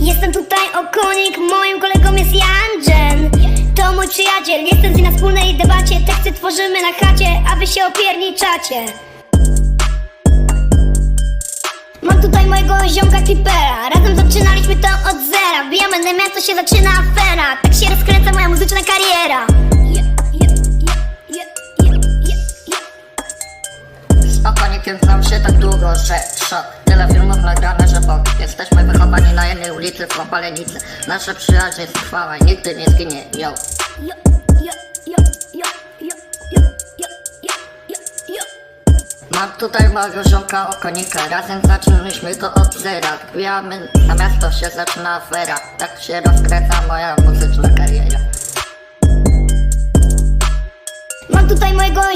Jestem tutaj okonik, moim kolegą jest Janjen To mój przyjaciel, jestem z nim na wspólnej debacie. Teksty tworzymy na chacie, a wy się opierniczacie. Mam tutaj mojego ziomka Clippera Razem zaczynaliśmy to od zera. Bijamy na miasto się zaczyna afera. Tak się Chłopakiem znam się tak długo, że szok. Tyle filmów nagrane, że bok. Jesteśmy wychowani na jednej ulicy w Kopalenicy. Nasza przyjaźń jest trwała, nigdy nie zginie, yo. Mam tutaj małego ziomka okonika Razem zaczynaliśmy to od zera. Wbijamy na miasto się zaczyna afera. Tak się rozkręca moja muzyczna kariera.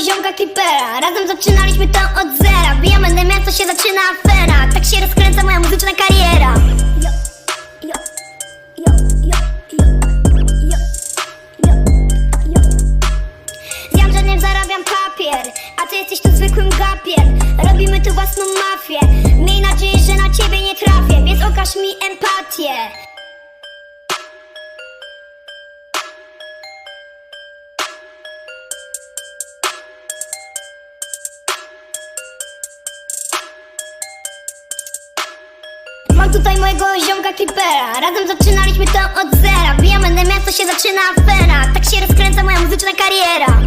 Ziomka Clippera Razem zaczynaliśmy to od zera. Bijamy na miasto się zaczyna afera. Tak się rozkręca moja muzyczna kariera. Yo, yo, yo, yo, zarabiam papier A ty jesteś tu zwykłym gapier. Robimy tu własną mafię. Miej nadzieję, że na ciebie nie trafię Więc okaż mi empatię Mam tutaj mojego ziomka Clippera Razem zaczynaliśmy to od zera. Bijamy na miasto się zaczyna afera. Tak się rozkręca moja muzyczna kariera